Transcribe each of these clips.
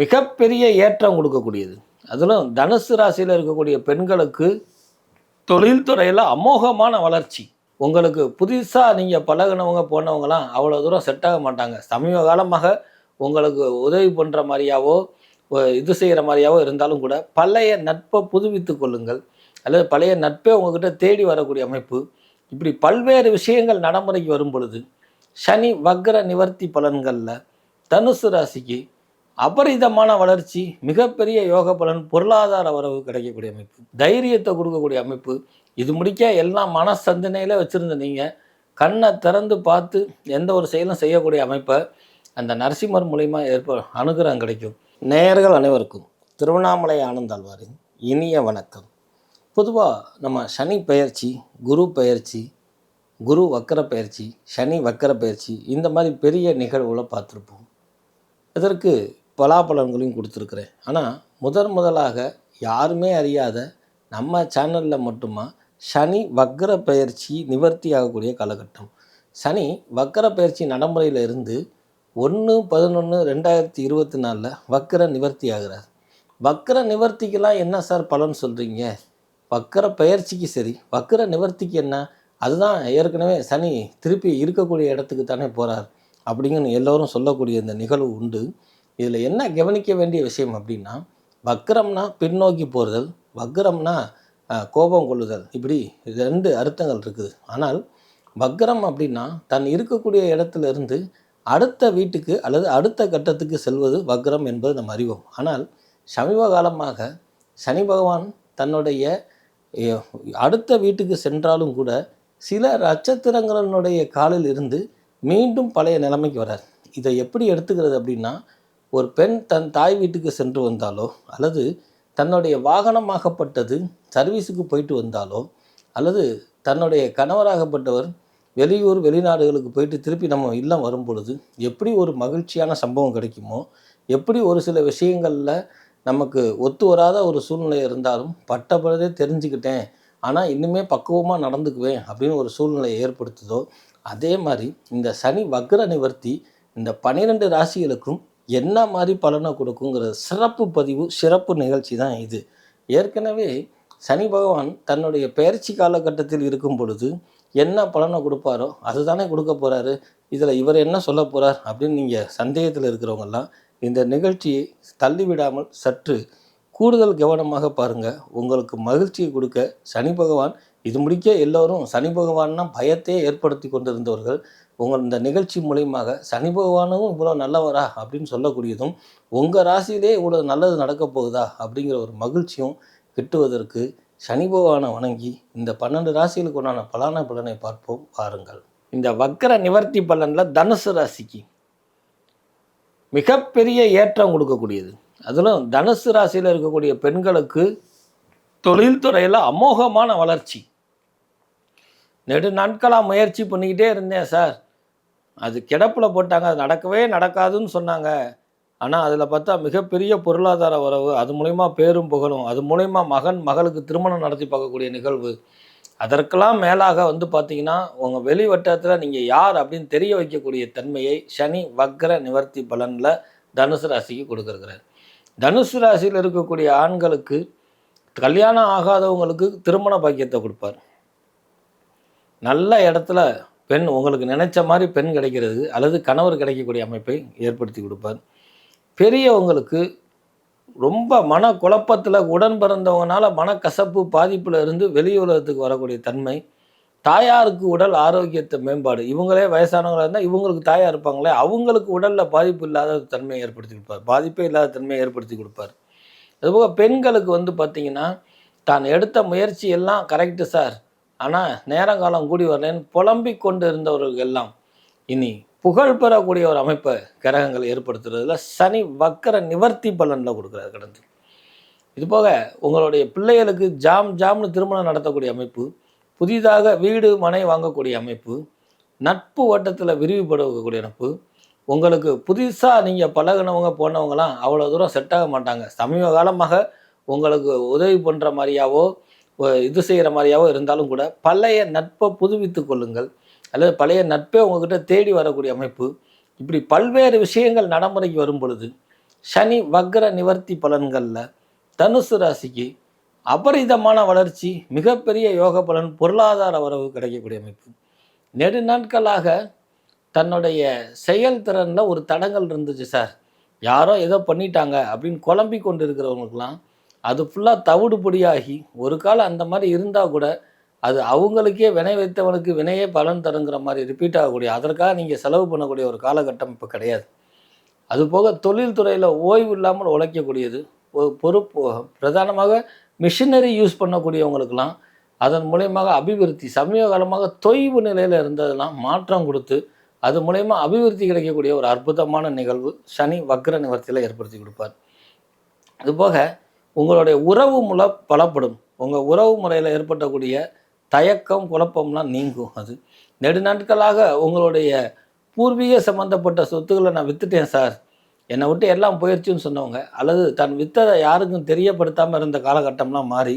மிகப்பெரிய ஏற்றம் கொடுக்கக்கூடியது. அதிலும் தனுசு ராசியில் இருக்கக்கூடிய பெண்களுக்கு தொழில்துறையில் அமோகமான வளர்ச்சி. உங்களுக்கு புதுசாக நீங்கள் பழகுனவங்க போனவங்களாம் அவ்வளோ தூரம் செட் ஆக மாட்டாங்க. சமீப காலமாக உங்களுக்கு உதவி பண்ணுற மாதிரியாவோ இது செய்கிற மாதிரியாவோ இருந்தாலும் கூட பழைய நட்பை புதுப்பித்து கொள்ளுங்கள். அல்லது பழைய நட்பே உங்ககிட்ட தேடி வரக்கூடிய அமைப்பு. இப்படி பல்வேறு விஷயங்கள் நடைமுறைக்கு வரும் பொழுது சனி வக்ர நிவர்த்தி பலன்களில் தனுசு ராசிக்கு அபரிதமான வளர்ச்சி மிகப்பெரிய யோக பலன் பொருளாதார வரவு கிடைக்கக்கூடிய அமைப்பு தைரியத்தை கொடுக்கக்கூடிய அமைப்பு. இது முடிக்க எல்லாம் மனசந்தனையில் வச்சுருந்த நீங்கள் கண்ணை திறந்து பார்த்து எந்த ஒரு செயலும் செய்யக்கூடிய அமைப்பை அந்த நரசிம்மர் மூலிமா ஏற்ப அனுகிரகம் கிடைக்கும். நேயர்கள் அனைவருக்கும் திருவண்ணாமலை ஆனந்தாழ்வாரின் இனிய வணக்கம். பொதுவாக நம்ம சனி பெயர்ச்சி குரு பெயர்ச்சி குரு வக்கர பயிற்சி சனி வக்கர பயிற்சி இந்த மாதிரி பெரிய நிகழ்வுகளை பார்த்துருப்போம். இதற்கு பலாபலன்களையும் கொடுத்துருக்குறேன். ஆனால் முதன் முதலாக யாருமே அறியாத நம்ம சேனலில் மட்டுமா சனி வக்கர பயிற்சி நிவர்த்தி ஆகக்கூடிய காலகட்டம். சனி வக்கர பயிற்சி நடைமுறையில் இருந்து ஒன்று பதினொன்று ரெண்டாயிரத்தி இருபத்தி நாலில் வக்கர நிவர்த்தி ஆகிறார். வக்கர நிவர்த்திக்கெல்லாம் என்ன சார் பலன் சொல்கிறீங்க வக்கர பயிற்சிக்கு சரி வக்கர நிவர்த்திக்கு என்ன? அதுதான் ஏற்கனவே சனி திருப்பி இருக்கக்கூடிய இடத்துக்கு தானே போகிறார் அப்படிங்கன்னு எல்லோரும் சொல்லக்கூடிய இந்த நிகழ்வு உண்டு. இதில் என்ன கவனிக்க வேண்டிய விஷயம் அப்படின்னா வக்கரம்னா பின்னோக்கி போறுதல் வக்கரம்னா கோபம் கொள்ளுதல். இப்படி ரெண்டு அர்த்தங்கள் இருக்குது. ஆனால் வக்கரம் அப்படின்னா தன் இருக்கக்கூடிய இடத்துல இருந்து அடுத்த வீட்டுக்கு அல்லது அடுத்த கட்டத்துக்கு செல்வது வக்ரம் என்பது நம்ம அறிவோம். ஆனால் சமீப காலமாக சனி பகவான் தன்னுடைய அடுத்த வீட்டுக்கு சென்றாலும் கூட சில நட்சத்திரங்களினுடைய காலில் இருந்து மீண்டும் பழைய நிலைமைக்கு வரார் இதை எப்படி எடுத்துக்கிறது அப்படின்னா ஒரு பெண் தன் தாய் வீட்டுக்கு சென்று வந்தாலோ அல்லது தன்னுடைய வாகனமாகப்பட்டது சர்வீஸுக்கு போயிட்டு வந்தாலோ அல்லது தன்னுடைய கணவராகப்பட்டவர் வெளியூர் வெளிநாடுகளுக்கு போயிட்டு திருப்பி நம்ம இல்லம் வரும் பொழுது எப்படி ஒரு மகிழ்ச்சியான சம்பவம் கிடைக்குமோ எப்படி ஒரு சில விஷயங்களில் நமக்கு ஒத்து வராத ஒரு சூழ்நிலை இருந்தாலும் பட்ட தெரிஞ்சுக்கிட்டேன் ஆனால் இன்னுமே பக்குவமாக நடந்துக்குவேன் அப்படின்னு ஒரு சூழ்நிலையை ஏற்படுத்துதோ அதே மாதிரி இந்த சனி வக்ர நிவர்த்தி இந்த பன்னிரெண்டு ராசிகளுக்கும் என்ன மாதிரி பலனை கொடுக்குங்கிற சிறப்பு பதிவு சிறப்பு நிகழ்ச்சி தான் இது. ஏற்கனவே சனி பகவான் தன்னுடைய பெயர்ச்சி காலகட்டத்தில் இருக்கும் பொழுது என்ன பலனை கொடுப்பாரோ அதுதானே கொடுக்க போகிறாரு இதில் இவர் என்ன சொல்ல போகிறார் அப்படின்னு நீங்கள் சந்தேகத்தில் இருக்கிறவங்கெல்லாம் இந்த நிகழ்ச்சியை தள்ளிவிடாமல் சற்று கூடுதல் கவனமாக பாருங்கள் உங்களுக்கு மகிழ்ச்சியை கொடுக்க சனி பகவான் இது முடிக்க எல்லோரும் சனி பகவான்னா பயத்தையே ஏற்படுத்தி கொண்டிருந்தவர்கள். உங்கள் இந்த நிகழ்ச்சி மூலயமாக சனி பகவானும் இவ்வளோ நல்லவரா அப்படின்னு சொல்லக்கூடியதும் உங்கள் ராசியிலே இவ்வளோ நல்லது நடக்க போகுதா அப்படிங்கிற ஒரு மகிழ்ச்சியும் கிட்டுவதற்கு சனி பகவானை வணங்கி இந்த பன்னெண்டு ராசிகளுக்கு உண்டான பலான பலனை பார்ப்போம். பாருங்கள் இந்த வக்கர நிவர்த்தி பலனில் தனுசு ராசிக்கு மிகப்பெரிய ஏற்றம் கொடுக்கக்கூடியது. அதிலும் தனுசு ராசியில் இருக்கக்கூடிய பெண்களுக்கு தொழில்துறையில் அமோகமான வளர்ச்சி. நெடு நாட்களாக முயற்சி பண்ணிக்கிட்டே இருந்தேன் சார். அது கிடப்பில் போட்டாங்க அது நடக்கவே நடக்காதுன்னு சொன்னாங்க. ஆனால் அதில் பார்த்தா மிகப்பெரிய பொருளாதார உறவு அது மூலிமா பேரும் புகழும் அது மூலிமா மகன் மகளுக்கு திருமணம் நடத்தி பார்க்கக்கூடிய நிகழ்வு. அதற்கெல்லாம் மேலாக வந்து பார்த்தீங்கன்னா உங்கள் வெளி வட்டத்தில் நீங்கள் யார் அப்படின்னு தெரிய வைக்கக்கூடிய தன்மையை சனி வக்ர நிவர்த்தி பலனில் தனுசு ராசிக்கு கொடுக்குறார் தனுசு ராசியில் இருக்கக்கூடிய ஆண்களுக்கு கல்யாணம் ஆகாதவங்களுக்கு திருமண பாக்கியத்தை கொடுப்பார். நல்ல இடத்துல பெண் உங்களுக்கு நினைச்ச மாதிரி பெண் கிடைக்கிறது அல்லது கணவர் கிடைக்கக்கூடிய அமைப்பை ஏற்படுத்தி கொடுப்பார். பெரியவங்களுக்கு ரொம்ப மன குழப்பத்தில் உடன் பிறந்தவங்கனால மனக்கசப்பு பாதிப்பில் இருந்து வெளி உலகத்துக்கு வரக்கூடிய தன்மை தாயாருக்கு உடல் ஆரோக்கியத்தை மேம்பாடு இவங்களே வயசானவங்களாக இருந்தால் இவங்களுக்கு தாயாக இருப்பாங்களே அவங்களுக்கு உடலில் பாதிப்பு இல்லாத தன்மையை ஏற்படுத்தி கொடுப்பார். பாதிப்பே இல்லாத தன்மையை ஏற்படுத்தி கொடுப்பார். அதுபோக பெண்களுக்கு வந்து பார்த்திங்கன்னா தான் எடுத்த முயற்சி எல்லாம் கரெக்டு சார் ஆனால் நேரங்காலம் கூடி வரலன்னு புலம்பிக் கொண்டு இருந்தவர்கள் எல்லாம் இனி புகழ் பெறக்கூடிய ஒரு அமைப்பை கிரகங்கள் ஏற்படுத்துறதுல சனி வக்கர நிவர்த்தி பலனில் கொடுக்குறாரு கடந்து. இது போக உங்களுடைய பிள்ளைகளுக்கு ஜாம் ஜாம்னு திருமணம் நடத்தக்கூடிய அமைப்பு புதிதாக வீடு மனை வாங்கக்கூடிய அமைப்பு நட்பு வட்டத்தில் விரிவுபடக்கூடிய அமைப்பு உங்களுக்கு புதுசாக நீங்கள் பழகுனவங்க போனவங்களாம் அவ்வளோ தூரம் செட் ஆக மாட்டாங்க. சமீப காலமாக உங்களுக்கு உதவி பண்ணுற மாதிரியாவோ இது செய்கிற மாதிரியாவோ இருந்தாலும் கூட பழைய நட்பை புதுவித்து கொள்ளுங்கள். அல்லது பழைய நட்பே உங்ககிட்ட தேடி வரக்கூடிய அமைப்பு. இப்படி பல்வேறு விஷயங்கள் நடைமுறைக்கு வரும் பொழுது சனி வக்ர நிவர்த்தி பலன்களில் தனுசு ராசிக்கு அபரிதமான வளர்ச்சி மிகப்பெரிய யோக பலன் பொருளாதார வரவு கிடைக்கக்கூடிய அமைப்பு. நெடுநாட்களாக தன்னுடைய செயல்திறனில் ஒரு தடங்கள் இருந்துச்சு சார். யாரோ ஏதோ பண்ணிட்டாங்க அப்படின்னு குழம்பி கொண்டு இருக்கிறவங்களுக்கெல்லாம் அது ஃபுல்லாக தவிடு பொடியாகி ஒரு காலம் அந்த மாதிரி இருந்தால் கூட அது அவங்களுக்கே வினை வைத்தவனுக்கு வினையே பலன் தருங்கிற மாதிரி ரிப்பீட் ஆகக்கூடிய அதற்காக நீங்கள் செலவு பண்ணக்கூடிய ஒரு காலகட்டம் இப்போ கிடையாது. அதுபோக தொழில்துறையில் ஓய்வு இல்லாமல் உழைக்கக்கூடியது பொறுப்பு பிரதானமாக மிஷினரி யூஸ் பண்ணக்கூடியவங்களுக்கெல்லாம் அதன் மூலயமாக அபிவிருத்தி சமீப காலமாக தொய்வு நிலையில் இருந்ததெல்லாம் மாற்றம் கொடுத்து அது மூலயமா அபிவிருத்தி கிடைக்கக்கூடிய ஒரு அற்புதமான நிகழ்வு சனி வக்ர நிவர்த்தியில் ஏற்படுத்தி கொடுப்பார். அதுபோக உங்களுடைய உறவு முறை பலப்படும். உங்கள் உறவு முறையில் ஏற்பட்டக்கூடிய தயக்கம் குழப்பம்லாம் நீங்கும் அது. நெடுநாட்களாக உங்களுடைய பூர்வீக சம்மந்தப்பட்ட சொத்துக்களை நான் வித்துட்டேன் சார். என்னை விட்டு எல்லாம் போயிடுச்சுன்னு சொன்னவங்க அல்லது தன் வித்ததை யாருக்கும் தெரியப்படுத்தாமல் இருந்த காலகட்டம்லாம் மாறி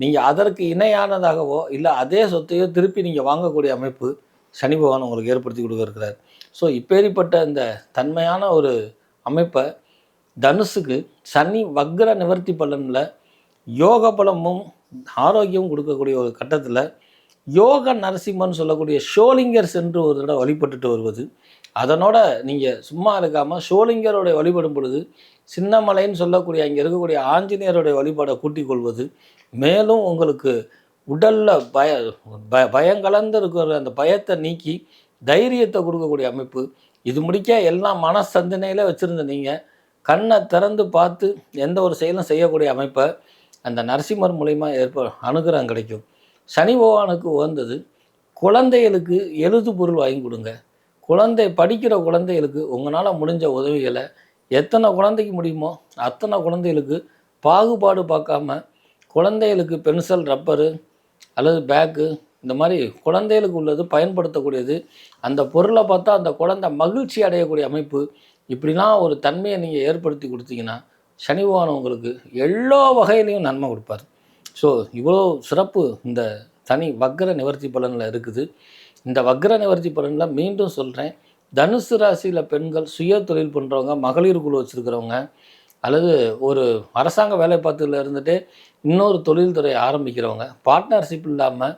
நீங்கள் அதற்கு இணையானதாகவோ இல்லை அதே சொத்தையோ திருப்பி நீங்கள் வாங்கக்கூடிய அமைப்பு சனி பகவான் உங்களுக்கு ஏற்படுத்தி கொடுக்க இருக்கிறார். ஸோ இப்பேரிப்பட்ட இந்த தன்மையான ஒரு அமைப்பை தனுசுக்கு சனி வக்ர நிவர்த்தி பலனில் யோக பலமும் ஆரோக்கியமும் கொடுக்கக்கூடிய ஒரு கட்டத்தில் யோக நரசிம்மன் சொல்லக்கூடிய ஷோலிங்கர் சென்று ஒரு தடவை வழிபட்டுட்டு வருவது. அதனோட நீங்கள் சும்மா இருக்காமல் ஷோலிங்கருடைய வழிபடும் பொழுது சின்னமலைன்னு சொல்லக்கூடிய அங்கே இருக்கக்கூடிய ஆஞ்சநேயருடைய வழிபாடை கூட்டிக் கொள்வது. மேலும் உங்களுக்கு உடலில் பய பய பயங்கலந்து இருக்கிற அந்த பயத்தை நீக்கி தைரியத்தை கொடுக்கக்கூடிய அமைப்பு. இது முடிக்க எல்லாம் மனசந்தனையில் வச்சுருந்த நீங்கள் கண்ணை திறந்து பார்த்து எந்த ஒரு செயலும் செய்யக்கூடிய அமைப்பை அந்த நரசிம்மர் மூலிமா ஏற்ப அனுகிரகம் கிடைக்கும். சனி பகவானுக்கு உகந்தது குழந்தைகளுக்கு எழுது பொருள் வாங்கி கொடுங்க. குழந்தை படிக்கிற குழந்தைகளுக்கு உங்களால் முடிஞ்ச உதவிகளை எத்தனை குழந்தைக்கு முடியுமோ அத்தனை குழந்தைகளுக்கு பாகுபாடு பார்க்காம குழந்தைகளுக்கு பென்சில் ரப்பரு அல்லது பேக்கு இந்த மாதிரி குழந்தைகளுக்கு உள்ளது பயன்படுத்தக்கூடியது. அந்த பொருளை பார்த்தா அந்த குழந்தை மகிழ்ச்சி அடையக்கூடிய அமைப்பு. இப்படிலாம் ஒரு தன்மையை நீங்கள் ஏற்படுத்தி கொடுத்தீங்கன்னா சனி பகவான் உங்களுக்கு எல்லா வகையிலையும் நன்மை கொடுப்பார். ஸோ இவ்வளோ சிறப்பு இந்த தனி வக்ர நிவர்த்தி பலனில் இருக்குது. இந்த வக்ர நிவர்த்தி பலனில் மீண்டும் சொல்கிறேன் தனுசு ராசியில் பெண்கள் சுய தொழில் பண்ணுறவங்க மகளிர் குழு வச்சுருக்கிறவங்க அல்லது ஒரு அரசாங்க வேலை பார்த்துல இருந்துட்டு இன்னொரு தொழில்துறை ஆரம்பிக்கிறவங்க பார்ட்னர்ஷிப் இல்லாமல்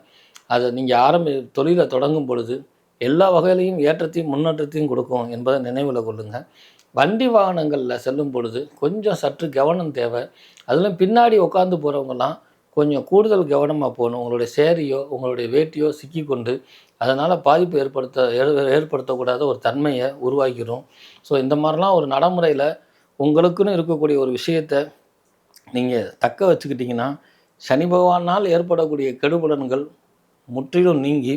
அதை நீங்கள் ஆரம்பி தொழிலை தொடங்கும் பொழுது எல்லா வகையிலையும் ஏற்றத்தையும் முன்னேற்றத்தையும் கொடுக்கும் என்பதை நினைவில் கொள்ளுங்கள் வண்டி வாகனங்களில் செல்லும் பொழுது கொஞ்சம் சற்று கவனம் தேவை. அதிலும் பின்னாடி உட்காந்து போகிறவங்கலாம் கொஞ்சம் கூடுதல் கவனமாக போகணும். உங்களுடைய சேரியோ உங்களுடைய வேட்டியோ சிக்கிக்கொண்டு அதனால் பாதிப்பு ஏற்படுத்த ஏ- ஏற்படுத்தக்கூடாத ஒரு தன்மையை உருவாக்கிடும் ஸோ இந்த மாதிரிலாம் ஒரு நடைமுறையில் உங்களுக்குன்னு இருக்கக்கூடிய ஒரு விஷயத்தை நீங்கள் தக்க வச்சுக்கிட்டிங்கன்னா சனி பகவானால் ஏற்படக்கூடிய கெடுபலன்கள் முற்றிலும் நீங்கி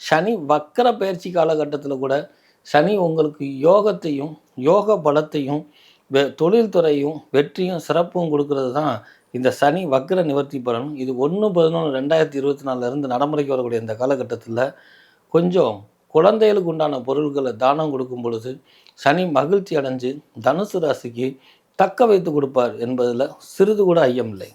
சனி வக்கர பயிற்சி காலகட்டத்தில் கூட சனி உங்களுக்கு யோகத்தையும் யோக பலத்தையும் வெ தொழில்துறையும் வெற்றியும் சிறப்பும் கொடுக்கறது தான் இந்த சனி வக்கர நிவர்த்தி பலன். இது ஒன்று பதினொன்று ரெண்டாயிரத்தி இருபத்தி நாலுலேருந்து நடைமுறைக்கு வரக்கூடிய இந்த காலகட்டத்தில் கொஞ்சம் குழந்தைகளுக்கு உண்டான பொருட்களை தானம் கொடுக்கும் பொழுது சனி மகிழ்ச்சி அடைஞ்சு தனுசு ராசிக்கு தக்க வைத்து கொடுப்பார் என்பதில் சிறிது கூட ஐயமில்லை.